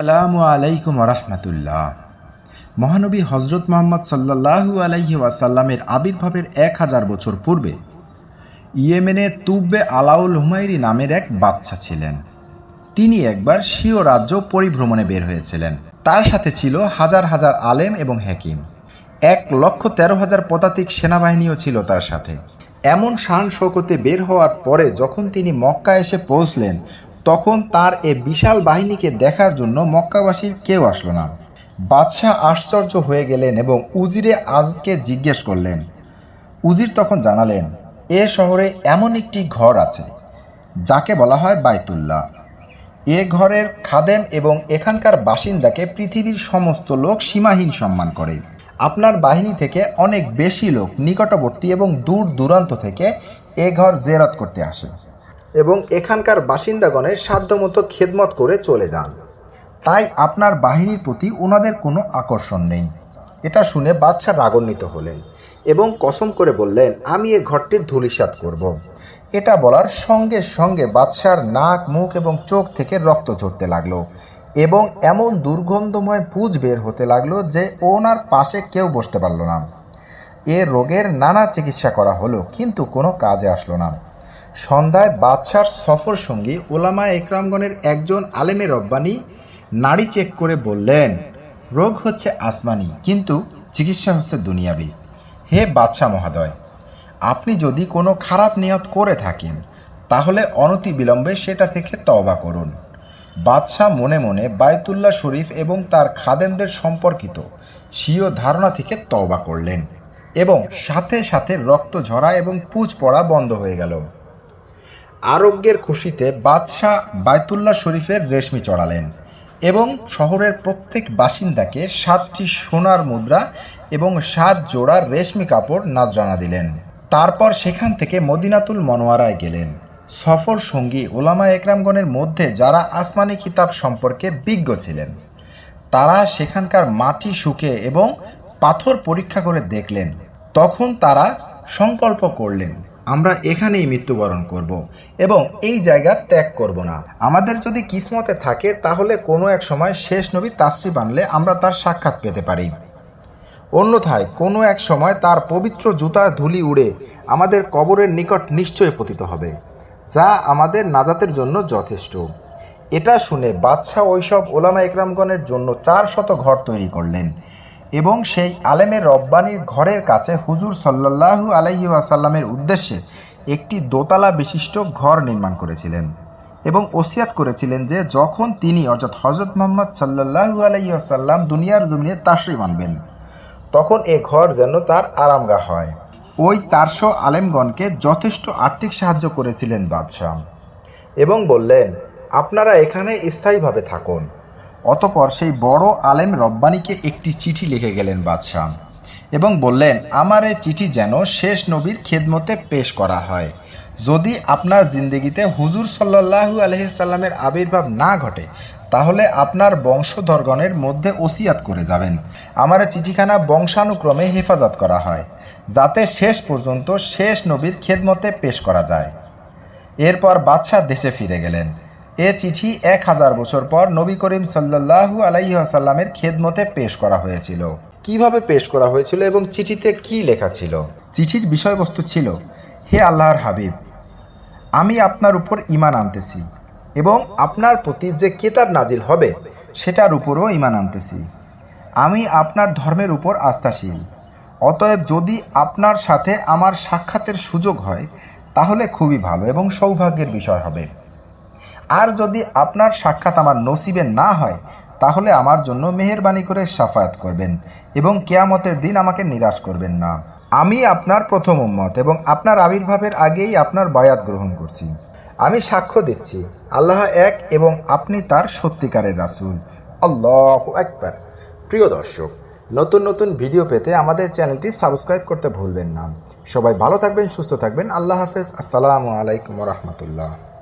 আসসালামু আলাইকুম রহমতুল্লাহ। মহানবী হজরত মোহাম্মদ সাল্লাহু আলাইহি ওয়াসাল্লামের আবির্ভাবের এক হাজার বছর পূর্বে ইয়েমেনে তুব্বে আলাউল হুমায়রি নামের এক বাচ্চা ছিলেন। তিনি একবার স্বীয় রাজ্য পরিভ্রমণে বের হয়েছিলেন। তার সাথে ছিল হাজার হাজার আলেম এবং হাকিম। এক লক্ষ তেরো হাজার পদাতিক সেনাবাহিনীও ছিল তার সাথে। এমন শান শৌকতে বের হওয়ার পরে যখন তিনি মক্কা এসে পৌঁছলেন তখন তার এ বিশাল বাহিনীকে দেখার জন্য মক্কাবাসীর কেউ আসলো না। বাদশাহ আশ্চর্য হয়ে গেলেন এবং উজিরে আজকে জিজ্ঞেস করলেন। উজির তখন জানালেন, এ শহরে এমন একটি ঘর আছে, যাকে বলা হয় বাইতুল্লাহ। এ ঘরের খাদেম এবং এখানকার বাসিন্দাকে পৃথিবীর সমস্ত লোক সীমাহীন সম্মান করে। আপনার বাহিনী থেকে অনেক বেশি লোক নিকটবর্তী এবং দূর দূরান্ত থেকে এ ঘর জেরাত করতে আসে। এবং এখানকার বাসিন্দাগণের সাধ্যমতো খেদমত করে চলে যান। তাই আপনার বাহিনীর প্রতি ওনাদের কোনো আকর্ষণ নেই। এটা শুনে বাদশাহ রাগান্বিত হলেন এবং কসম করে বললেন, আমি এ ঘরটির ধূলিসাৎ করব। এটা বলার সঙ্গে সঙ্গে বাদশার নাক, মুখ এবং চোখ থেকে রক্ত ঝরতে লাগল এবং এমন দুর্গন্ধময় পুজ বের হতে লাগল যে ওনার পাশে কেউ বসতে পারল না। এ রোগের নানা চিকিৎসা করা হলো, কিন্তু কোনো কাজে আসলো না। সন্ধ্যায় বাদশার সফর সঙ্গী ওলামা একরামগণের একজন আলেমের রব্বানি নাড়ি চেক করে বললেন, রোগ হচ্ছে আসমানি, কিন্তু চিকিৎসা হচ্ছে দুনিয়াবি। হে বাদশাহ মহাদয়, আপনি যদি কোনো খারাপ নিয়ত করে থাকেন, তাহলে অনতি বিলম্বে সেটা থেকে তওবা করুন। বাদশাহ মনে মনে বায়তুল্লাহ শরীফ এবং তার খাদেমদের সম্পর্কিত স্বীয় ধারণা থেকে তওবা করলেন এবং সাথে সাথে রক্ত ঝরা এবং পুজ পড়া বন্ধ হয়ে গেল। আরোগ্যের খুশিতে বাদশাহ বায়তুল্লাহ শরীফের রেশমি চড়ালেন এবং শহরের প্রত্যেক বাসিন্দাকে সাতটি সোনার মুদ্রা এবং সাত জোড়া রেশমি কাপড় নাজরানা দিলেন। তারপর সেখান থেকে মদিনাতুল মনোয়ারায় গেলেন। সফর সঙ্গী ওলামা একরামগণের মধ্যে যারা আসমানি কিতাব সম্পর্কে বিজ্ঞ ছিলেন, তারা সেখানকার মাটি শুকে এবং পাথর পরীক্ষা করে দেখলেন। তখন তারা সংকল্প করলেন আমরা এখানেই মৃত্যুবরণ করব এবং এই জায়গা ত্যাগ করব না। আমাদের যদি কিসমতে থাকে, তাহলে কোনো এক সময় শেষ নবী তাসরি বানলে আমরা তার সাক্ষাৎ পেতে পারি। অন্যথায় কোনো এক সময় তার পবিত্র জুতার ধুলি উড়ে আমাদের কবরের নিকট নিশ্চয় পতিত হবে, যা আমাদের নাজাতের জন্য যথেষ্ট। এটা শুনে বাদশাহ ওইসব ওলামা একরামগণের জন্য চার শত ঘর তৈরি করলেন। এবং সেই আলেমের রব্বানির ঘরের কাছে হুজুর সাল্লাল্লাহু আলাইহি আসাল্লামের উদ্দেশ্যে একটি দোতলা বিশিষ্ট ঘর নির্মাণ করেছিলেন এবং ওসিয়াত করেছিলেন যে যখন তিনি অর্থাৎ হজরত মোহাম্মদ সাল্লাল্লাহু আলাইহি আসাল্লাম দুনিয়ার জমিনে তাশরি মানবেন তখন এ ঘর যেন তার আরামগা হয়। ওই চারশো আলেমগণকে যথেষ্ট আর্থিক সাহায্য করেছিলেন বাদশাহ এবং বললেন, আপনারা এখানে স্থায়ীভাবে থাকুন। অতপর সেই বড় আলেম রব্বানিকে একটি চিঠি লিখে গেলেন বাদশাহ এবং বললেন, আমার এই চিঠি যেন শেষ নবীর খেদমতে পেশ করা হয়। যদি আপনার জিন্দগিতে হুজুর সাল্লাহু আলহিসাল্লামের আবির্ভাব না ঘটে, তাহলে আপনার বংশধরগণের মধ্যে ওসিয়াত করে যাবেন। আমার চিঠিখানা বংশানুক্রমে হেফাজত করা হয়, যাতে শেষ পর্যন্ত শেষ নবীর খেদমতে পেশ করা যায়। এরপর বাদশাহ দেশে ফিরে গেলেন। এ চিঠি এক হাজার বছর পর নবী করিম সাল্লাহু আলাইসাল্লামের খেদমতে পেশ করা হয়েছিল। কীভাবে পেশ করা হয়েছিল এবং চিঠিতে কি লেখা ছিল? চিঠির বিষয়বস্তু ছিল হে আল্লাহর হাবিব আমি আপনার উপর ইমান আনতেছি এবং আপনার প্রতি যে কেতাব নাজিল হবে সেটার উপরও ইমান আনতেছি। আমি আপনার ধর্মের উপর আস্থাশীল। অতএব যদি আপনার সাথে আমার সাক্ষাতের সুযোগ হয় তাহলে খুবই ভালো এবং সৌভাগ্যের বিষয় হবে। আর যদি আপনার সাক্ষাৎ আমার নসিবে না হয়, তাহলে আমার জন্য মেহরবানি করে সাফায়াত করবেন এবং কেয়ামতের দিন আমাকে নিরাশ করবেন না। আমি আপনার প্রথম উম্মত এবং আপনার আবির্ভাবের আগেই আপনার বায়াত গ্রহণ করছি। আমি সাক্ষ্য দিচ্ছি, আল্লাহ এক এবং আপনি তার সত্যিকারের রাসুল। আল্লাহ একবার প্রিয় দর্শক, নতুন নতুন ভিডিও পেতে আমাদের চ্যানেলটি সাবস্ক্রাইব করতে ভুলবেন না। সবাই ভালো থাকবেন, সুস্থ থাকবেন। আল্লাহ হাফেজ। আসসালামু আলাইকুম রহমতুল্লাহ।